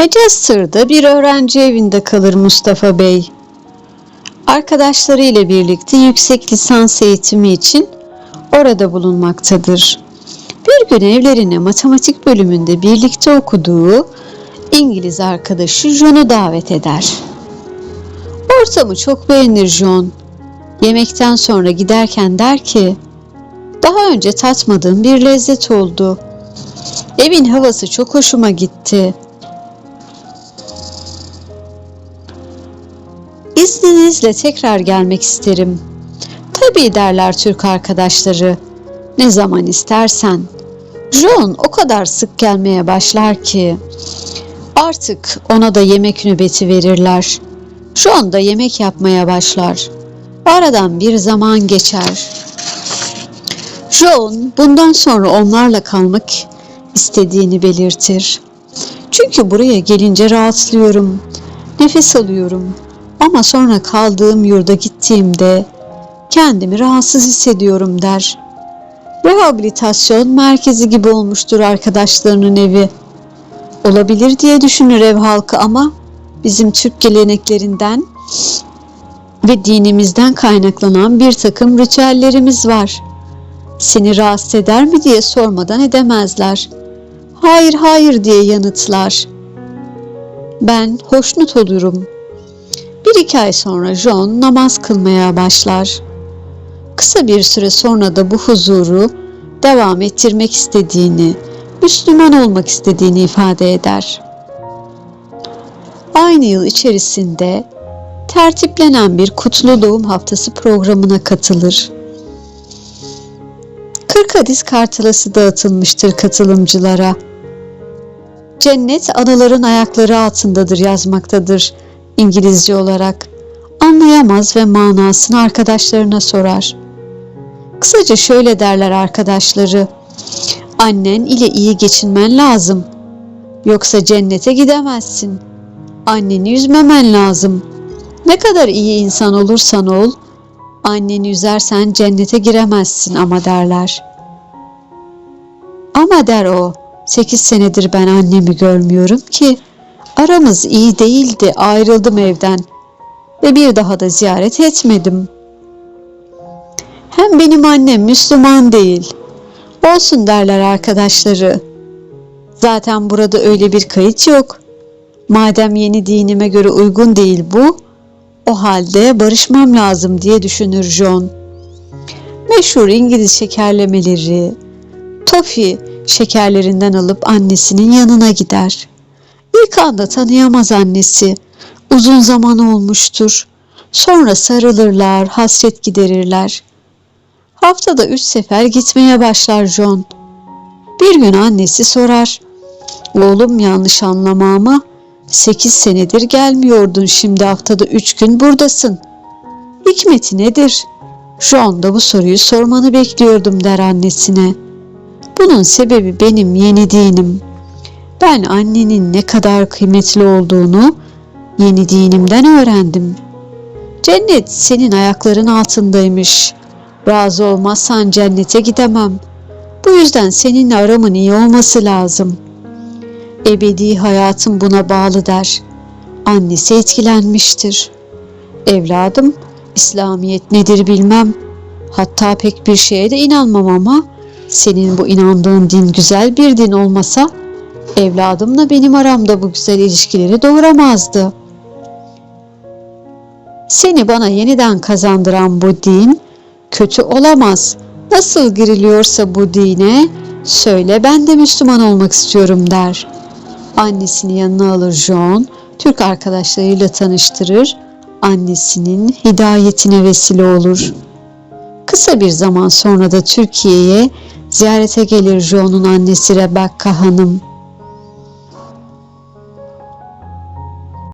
Manchester'da bir öğrenci evinde kalır Mustafa Bey. Arkadaşları ile birlikte yüksek lisans eğitimi için orada bulunmaktadır. Bir gün evlerine matematik bölümünde birlikte okuduğu İngiliz arkadaşı John'u davet eder. Ortamı çok beğenir John. Yemekten sonra giderken der ki, daha önce tatmadığım bir lezzet oldu. Evin havası çok hoşuma gitti. İzninizle tekrar gelmek isterim. Tabii derler Türk arkadaşları. Ne zaman istersen. John o kadar sık gelmeye başlar ki artık ona da yemek nöbeti verirler. John da yemek yapmaya başlar. Aradan bir zaman geçer. John bundan sonra onlarla kalmak istediğini belirtir. Çünkü buraya gelince rahatlıyorum. Nefes alıyorum. Ama sonra kaldığım yurda gittiğimde kendimi rahatsız hissediyorum der. Rehabilitasyon merkezi gibi olmuştur arkadaşlarının evi. Olabilir diye düşünür ev halkı ama bizim Türk geleneklerinden ve dinimizden kaynaklanan bir takım ritüellerimiz var. Seni rahatsız eder mi diye sormadan edemezler. Hayır hayır diye yanıtlar. Ben hoşnut olurum. Bir iki ay sonra John namaz kılmaya başlar. Kısa bir süre sonra da bu huzuru devam ettirmek istediğini, Müslüman olmak istediğini ifade eder. Aynı yıl içerisinde tertiplenen bir kutlu doğum haftası programına katılır. 40 hadis kartalası dağıtılmıştır katılımcılara. Cennet anaların ayakları altındadır yazmaktadır İngilizce olarak. Anlayamaz ve manasını arkadaşlarına sorar. Kısaca şöyle derler arkadaşları. Annen ile iyi geçinmen lazım. Yoksa cennete gidemezsin. Anneni üzmemen lazım. Ne kadar iyi insan olursan ol, anneni üzersen cennete giremezsin ama derler. Ama der o, sekiz senedir ben annemi görmüyorum ki. Aramız iyi değildi, ayrıldım evden ve bir daha da ziyaret etmedim. Hem benim annem Müslüman değil. Olsun derler arkadaşları. Zaten burada öyle bir kayıt yok. Madem yeni dinime göre uygun değil bu, o halde barışmam lazım diye düşünür John. Meşhur İngiliz şekerlemeleri, tofi şekerlerinden alıp annesinin yanına gider. İlk anda tanıyamaz annesi. Uzun zaman olmuştur. Sonra sarılırlar, hasret giderirler. Haftada üç sefer gitmeye başlar John. Bir gün annesi sorar. Oğlum yanlış anlama ama sekiz senedir gelmiyordun şimdi haftada üç gün buradasın. Hikmeti nedir? John da bu soruyu sormanı bekliyordum der annesine. Bunun sebebi benim yeni dinim. Ben annenin ne kadar kıymetli olduğunu yeni dinimden öğrendim. Cennet senin ayakların altındaymış. Razı olmazsan cennete gidemem. Bu yüzden seninle aramın iyi olması lazım. Ebedi hayatım buna bağlı der. Annesi etkilenmiştir. Evladım, İslamiyet nedir bilmem. Hatta pek bir şeye de inanmam ama senin bu inandığın din güzel bir din olmasa evladımla benim aramda bu güzel ilişkileri doğuramazdı. Seni bana yeniden kazandıran bu din kötü olamaz. Nasıl giriliyorsa bu dine söyle ben de Müslüman olmak istiyorum der. Annesini yanına alır John, Türk arkadaşlarıyla tanıştırır, annesinin hidayetine vesile olur. Kısa bir zaman sonra da Türkiye'ye ziyarete gelir John'un annesi Rebecca Hanım.